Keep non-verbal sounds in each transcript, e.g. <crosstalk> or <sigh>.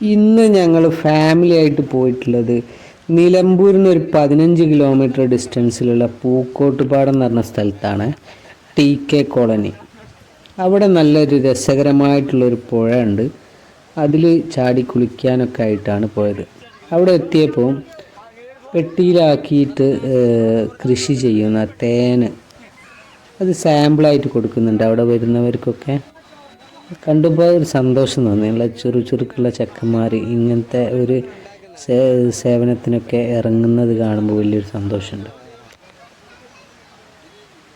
ഇന്ന് ഞങ്ങൾ ഫാമിലി ആയിട്ട് പോയിട്ടുള്ളത് നിലമ്പൂരിൽ നിന്ന് ഒരു പതിനഞ്ച് കിലോമീറ്റർ ഡിസ്റ്റൻസിലുള്ള പൂക്കോട്ടുപാടം എന്ന് പറഞ്ഞ സ്ഥലത്താണ് ടി കെ കോളനി അവിടെ നല്ലൊരു രസകരമായിട്ടുള്ളൊരു പുഴ ഉണ്ട് അതിൽ ചാടി കുളിക്കാനൊക്കെ ആയിട്ടാണ് പോയത്. അവിടെ എത്തിയപ്പോൾ പെട്ടിയിലാക്കിയിട്ട് കൃഷി ചെയ്യുന്ന തേന് അത് സാമ്പിളായിട്ട് കൊടുക്കുന്നുണ്ട്. അവിടെ വരുന്നവർക്കൊക്കെ കണ്ടപ്പോൾ ഒരു സന്തോഷം തോന്നി. നല്ല ചുറു ചുറുക്കുള്ള ചെക്കന്മാർ ഇങ്ങനത്തെ ഒരു സേവനത്തിനൊക്കെ ഇറങ്ങുന്നത് കാണുമ്പോൾ വലിയൊരു സന്തോഷമുണ്ട്.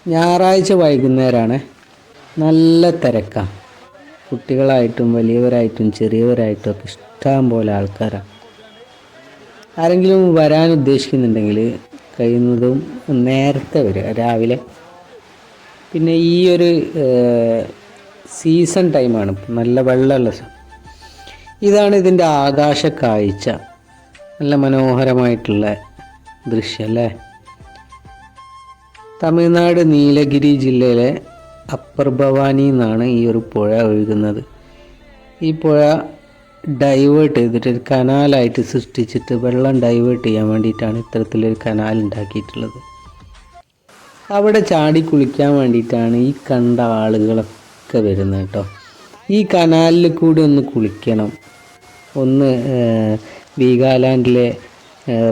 ഞായറാഴ്ച വൈകുന്നേരമാണ് നല്ല തിരക്കാണ് കുട്ടികളായിട്ടും വലിയവരായിട്ടും ചെറിയവരായിട്ടും ഒക്കെ ഇഷ്ടം പോലെ ആൾക്കാരാണ് ആരെങ്കിലും വരാൻ ഉദ്ദേശിക്കുന്നുണ്ടെങ്കിൽ കഴിയുന്നതും നേരത്തെ വരിക രാവിലെ. പിന്നെ ഈ ഒരു സീസൺ ടൈമാണ്. നല്ല വെള്ളമുള്ള ഇതാണ് ഇതിന്റെ ആകാശ കാഴ്ച. നല്ല മനോഹരമായിട്ടുള്ള ദൃശ്യം അല്ലേ? തമിഴ്നാട് നീലഗിരി ജില്ലയിലെ അപ്പർ ഭവാനി എന്നാണ് ഈ ഒരു പുഴ ഒഴുകുന്നത്. ഈ പുഴ ഡൈവേർട്ട് ചെയ്തിട്ട് ഒരു കനാലായിട്ട് സൃഷ്ടിച്ചിട്ട് വെള്ളം ഡൈവേർട്ട് ചെയ്യാൻ വേണ്ടിയിട്ടാണ് ഇത്തരത്തിലൊരു കനാൽ ഉണ്ടാക്കിയിട്ടുള്ളത്. അവിടെ ചാടി കുളിക്കാൻ വേണ്ടിയിട്ടാണ് ഈ കണ്ട ആളുകളൊക്കെ വരുന്നത് കേട്ടോ. ഈ കനാലിൽ കൂടി ഒന്ന് കുളിക്കണം. ഒന്ന് വീഗാലാൻഡിലെ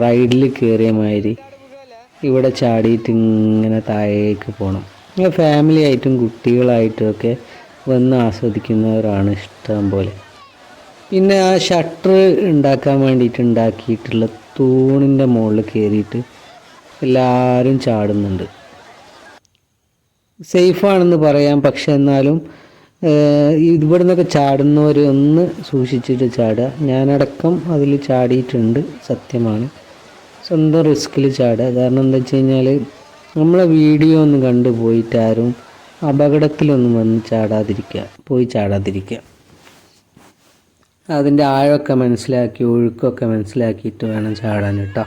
റൈഡിൽ കയറിയ മാതിരി ഇവിടെ ചാടിയിട്ട് ഇങ്ങനെ താഴേക്ക് പോകണം ഫാമിലി ആയിട്ടും കുട്ടികളായിട്ടും ഒക്കെ വന്ന് ആസ്വദിക്കുന്നവരാണ് ഇഷ്ടം പോലെ. പിന്നെ ആ ഷട്ടർ ഉണ്ടാക്കാൻ വേണ്ടിയിട്ട് ഉണ്ടാക്കിയിട്ടുള്ള തൂണിന്റെ മുകളിൽ കയറിയിട്ട് എല്ലാവരും ചാടുന്നുണ്ട്. സേഫാണെന്ന് പറയാം. പക്ഷെ എന്നാലും ഇവിടെ നിന്നൊക്കെ ചാടുന്നവർ ഒന്ന് സൂക്ഷിച്ചിട്ട് ചാടുക. ഞാനടക്കം അതിൽ ചാടിയിട്ടുണ്ട് സത്യമാണ്. സ്വന്തം റിസ്കിൽ ചാടുക. കാരണം എന്താ വെച്ച് കഴിഞ്ഞാൽ നമ്മളെ വീഡിയോ ഒന്ന് കണ്ടു പോയിട്ട് ആരും അപകടത്തിലൊന്നും വന്ന് ചാടാതിരിക്കുക പോയി ചാടാതിരിക്കുക. അതിന്റെ ആഴമൊക്കെ മനസ്സിലാക്കി ഒഴുക്കൊക്കെ മനസ്സിലാക്കിയിട്ട് വേണം ചാടാൻ കേട്ടോ.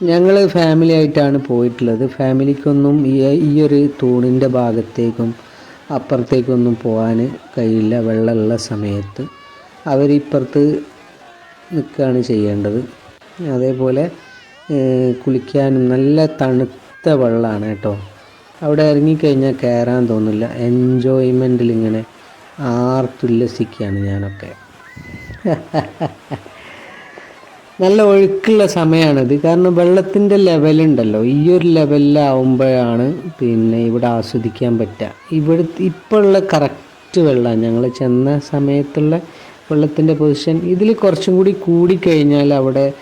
ഞങ്ങൾ ഫാമിലി ആയിട്ടാണ് പോയിട്ടുള്ളത്. ഫാമിലിക്കൊന്നും ഈ ഈ ഒരു തൂണിന്റെ ഭാഗത്തേക്കും അപ്പുറത്തേക്കൊന്നും പോകാൻ കഴിയില്ല. വെള്ളമുള്ള സമയത്ത് അവരിപ്പുറത്ത് നിൽക്കുകയാണ് ചെയ്യേണ്ടത്. അതേപോലെ കുളിക്കാനും നല്ല തണുത്ത വെള്ളമാണ് കേട്ടോ. അവിടെ ഇറങ്ങിക്കഴിഞ്ഞാൽ കയറാൻ തോന്നില്ല. എൻജോയ്മെന്റിൽ ഇങ്ങനെ ആർത്തുല്ലസിക്കുകയാണ് ഞാനൊക്കെ. <laughs> നല്ല ഒഴുക്കുള്ള സമയമാണിത് കാരണം വെള്ളത്തിന്റെ ലെവലുണ്ടല്ലോ ഈ ഒരു ലെവലിലാവുമ്പോഴാണ് പിന്നെ ഇവിടെ ആസ്വദിക്കാൻ പറ്റുക. ഇവിടെ ഇപ്പോൾ ഉള്ള കറക്റ്റ് വെള്ളമാണ് ഞങ്ങൾ ചെന്ന സമയത്തുള്ള വെള്ളത്തിന്റെ പൊസിഷൻ ഇതിൽ കുറച്ചും കൂടി കൂടിക്കഴിഞ്ഞാൽ അവിടെ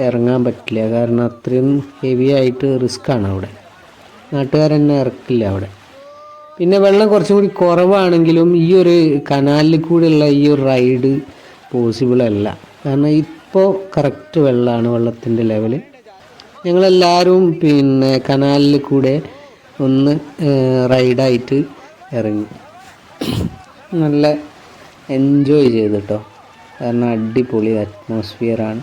ഇറങ്ങാൻ പറ്റില്ല. കാരണം അത്രയും ഹെവി ആയിട്ട് റിസ്ക്കാണ് അവിടെ. നാട്ടുകാരെന്നെ ഇറക്കില്ല അവിടെ. പിന്നെ വെള്ളം കുറച്ചും കൂടി കുറവാണെങ്കിലും ഈ ഒരു കനാലിൽ കൂടെയുള്ള ഈ ഒരു റൈഡ് പോസിബിൾ അല്ല. കാരണം ഇപ്പോൾ കറക്റ്റ് വെള്ളമാണ് വെള്ളത്തിന്റെ ലെവൽ ഞങ്ങളെല്ലാവരും പിന്നെ കനാലിൽ കൂടെ ഒന്ന് റൈഡായിട്ട് ഇറങ്ങി. നല്ല എൻജോയ് ചെയ്തു കേട്ടോ കാരണം അടിപൊളി അറ്റ്മോസ്ഫിയറാണ്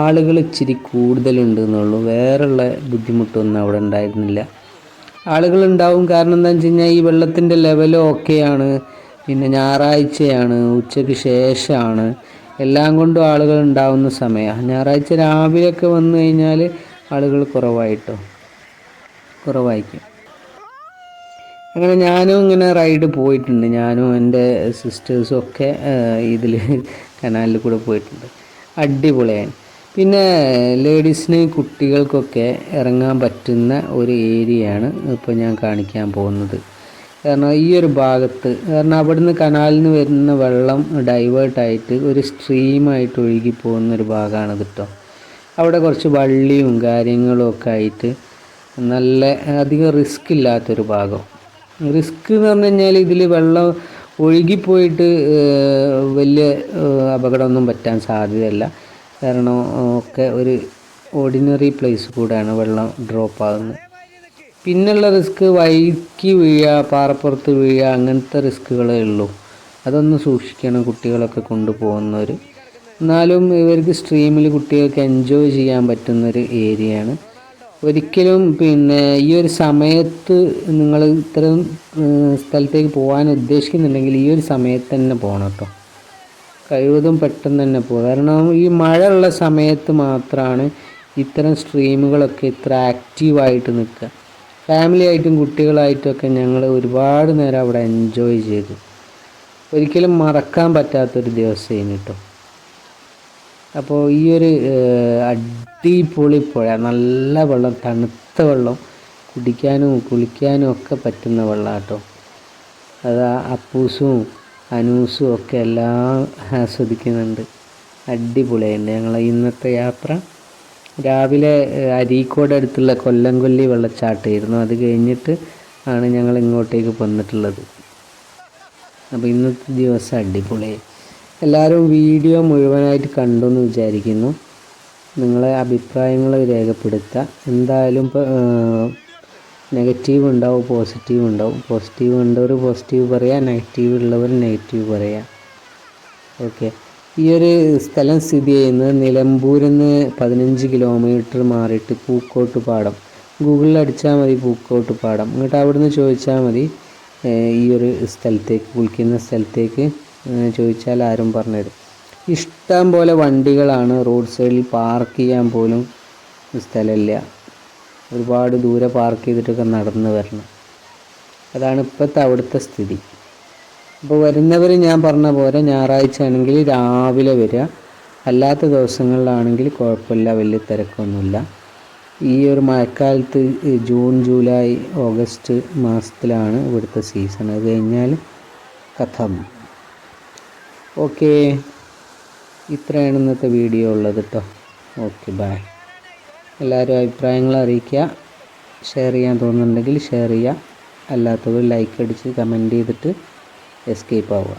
ആളുകൾ ഇച്ചിരി കൂടുതലുണ്ട് എന്നുള്ളൂ. വേറെയുള്ള ബുദ്ധിമുട്ടൊന്നും അവിടെ ഉണ്ടായിരുന്നില്ല. ആളുകൾ ഉണ്ടാവും. കാരണം എന്താണെന്ന് വെച്ച് കഴിഞ്ഞാൽ ഈ വെള്ളത്തിന്റെ ലെവലും ഓക്കെയാണ് പിന്നെ ഞായറാഴ്ചയാണ് ഉച്ചയ്ക്ക് ശേഷമാണ്. എല്ലാം കൊണ്ടും ആളുകൾ ഉണ്ടാവുന്ന സമയമാണ് ഞായറാഴ്ച രാവിലെയൊക്കെ വന്നു കഴിഞ്ഞാൽ ആളുകൾ കുറവായിട്ടോ? കുറവായിരിക്കും. അങ്ങനെ ഞാനും ഇങ്ങനെ റൈഡ് പോയിട്ടുണ്ട്. ഞാനും എന്റെ സിസ്റ്റേഴ്സും ഒക്കെ ഇതിൽ കനാലിൽ കൂടെ പോയിട്ടുണ്ട്. അടിപൊളിയാണ് പിന്നെ ലേഡീസിന് കുട്ടികൾക്കൊക്കെ ഇറങ്ങാൻ പറ്റുന്ന ഒരു ഏരിയയാണ് ഇപ്പോൾ ഞാൻ കാണിക്കാൻ പോകുന്നത്. കാരണം ഈ ഒരു ഭാഗത്ത് കാരണം നിന്ന് കനാലിൽ നിന്ന് വരുന്ന വെള്ളം ഡൈവേർട്ടായിട്ട് ഒരു സ്ട്രീമായിട്ട് ഒഴുകി പോകുന്ന ഒരു ഭാഗമാണ് കേട്ടോ അവിടെ കുറച്ച് വള്ളിയും കാര്യങ്ങളും ഒക്കെ ആയിട്ട് നല്ല അധികം റിസ്ക് ഇല്ലാത്തൊരു ഭാഗം. റിസ്ക് എന്ന് പറഞ്ഞു കഴിഞ്ഞാൽ ഇതിൽ വെള്ളം ഒഴുകിപ്പോയിട്ട് വലിയ അപകടമൊന്നും പറ്റാൻ സാധ്യതയല്ല. കാരണം ഒക്കെ ഒരു ഓർഡിനറി പ്ലേസ് കൂടെയാണ് വെള്ളം ഡ്രോപ്പ് ആകുന്നത് പിന്നുള്ള റിസ്ക് വൈക്ക് വീഴുക പാറപ്പുറത്ത് വീഴുക അങ്ങനത്തെ റിസ്ക്കുകളേ ഉള്ളൂ. അതൊന്ന് സൂക്ഷിക്കണം കുട്ടികളൊക്കെ കൊണ്ടുപോകുന്നവർ എന്നാലും ഇവർക്ക് സ്ട്രീമിൽ കുട്ടികൾക്ക് എൻജോയ് ചെയ്യാൻ പറ്റുന്നൊരു ഏരിയയാണ് ഒരിക്കലും പിന്നെ ഈ ഒരു സമയത്ത് നിങ്ങൾ ഇത്തരം സ്ഥലത്തേക്ക് പോകാൻ ഉദ്ദേശിക്കുന്നുണ്ടെങ്കിൽ ഈ ഒരു സമയത്ത് തന്നെ പോകണം കേട്ടോ. കഴിവതും പെട്ടെന്ന് തന്നെ പോകും കാരണം ഈ മഴയുള്ള സമയത്ത് മാത്രമാണ് ഇത്തരം സ്ട്രീമുകളൊക്കെ ഇത്ര ആക്റ്റീവായിട്ട് നിൽക്കുക. ഫാമിലി ആയിട്ടും കുട്ടികളായിട്ടുമൊക്കെ ഞങ്ങൾ ഒരുപാട് നേരം അവിടെ എൻജോയ് ചെയ്തു. ഒരിക്കലും മറക്കാൻ പറ്റാത്തൊരു ദിവസമായിരുന്നു കേട്ടോ അപ്പോൾ ഈ ഒരു അടിപൊളി പുഴ നല്ല വെള്ളം തണുത്ത വെള്ളം കുടിക്കാനും കുളിക്കാനും ഒക്കെ പറ്റുന്ന വെള്ളം കേട്ടോ അത് അപ്പൂസും അനൂസും ഒക്കെ എല്ലാം ആസ്വദിക്കുന്നുണ്ട്. അടിപൊളിയായിട്ടുണ്ട് ഞങ്ങളെ ഇന്നത്തെ യാത്ര. രാവിലെ അരീക്കോട് അടുത്തുള്ള കൊല്ലംകൊല്ലി വെള്ളച്ചാട്ടമായിരുന്നു. അത് കഴിഞ്ഞിട്ട് ആണ് ഞങ്ങൾ ഇങ്ങോട്ടേക്ക് വന്നിട്ടുള്ളത്. അപ്പോൾ ഇന്നത്തെ ദിവസം അടിപൊളി. എല്ലാവരും വീഡിയോ മുഴുവനായിട്ട് കണ്ടു എന്ന് വിചാരിക്കുന്നു. നിങ്ങളെ അഭിപ്രായങ്ങൾ രേഖപ്പെടുത്തുക. എന്തായാലും നെഗറ്റീവ് ഉണ്ടാവും പോസിറ്റീവ് ഉണ്ടാവും. പോസിറ്റീവ് ഉള്ളവർ പോസിറ്റീവ് പറയുക നെഗറ്റീവ് ഉള്ളവർ നെഗറ്റീവ് പറയുക ഓക്കെ. ഈ ഒരു സ്ഥലം സ്ഥിതി ചെയ്യുന്നത് നിലമ്പൂരിൽ നിന്ന് പതിനഞ്ച് കിലോമീറ്റർ മാറിയിട്ട് പൂക്കോട്ട് പാടം. ഗൂഗിളിൽ അടിച്ചാൽ മതി പൂക്കോട്ട് പാടം. എന്നിട്ട് അവിടുന്ന് ചോദിച്ചാൽ മതി. ഈ ഒരു സ്ഥലത്തേക്ക് കുളിക്കുന്ന സ്ഥലത്തേക്ക് ചോദിച്ചാൽ ആരും പറഞ്ഞുതരും. ഇഷ്ടം പോലെ വണ്ടികളാണ് റോഡ് സൈഡിൽ പാർക്ക് ചെയ്യാൻ പോലും സ്ഥലമില്ല. ഒരുപാട് ദൂരെ പാർക്ക് ചെയ്തിട്ടൊക്കെ നടന്ന് വരണം. അതാണ് ഇപ്പോഴത്തെ അവിടുത്തെ സ്ഥിതി. അപ്പോൾ വരുന്നവർ ഞാൻ പറഞ്ഞ പോലെ ഞായറാഴ്ച ആണെങ്കിൽ രാവിലെ വരിക. അല്ലാത്ത ദിവസങ്ങളിലാണെങ്കിൽ കുഴപ്പമില്ല വലിയ തിരക്കൊന്നുമില്ല. ഈ ഒരു മഴക്കാലത്ത് ജൂൺ ജൂലൈ ഓഗസ്റ്റ് മാസത്തിലാണ് ഇവിടുത്തെ സീസൺ. അത് കഴിഞ്ഞാൽ കഥം. ഓക്കെ. ഇത്രയാണ് ഇന്നത്തെ വീഡിയോ ഉള്ളത് കേട്ടോ ഓക്കെ ബൈ. എല്ലാവരും അഭിപ്രായങ്ങൾ അറിയിക്കുക. ഷെയർ ചെയ്യാൻ തോന്നുന്നുണ്ടെങ്കിൽ ഷെയർ ചെയ്യുക. അല്ലാത്തവർ ലൈക്ക് അടിച്ച് കമന്റ് ചെയ്തിട്ട് എസ്കേപ്പ് ആവുക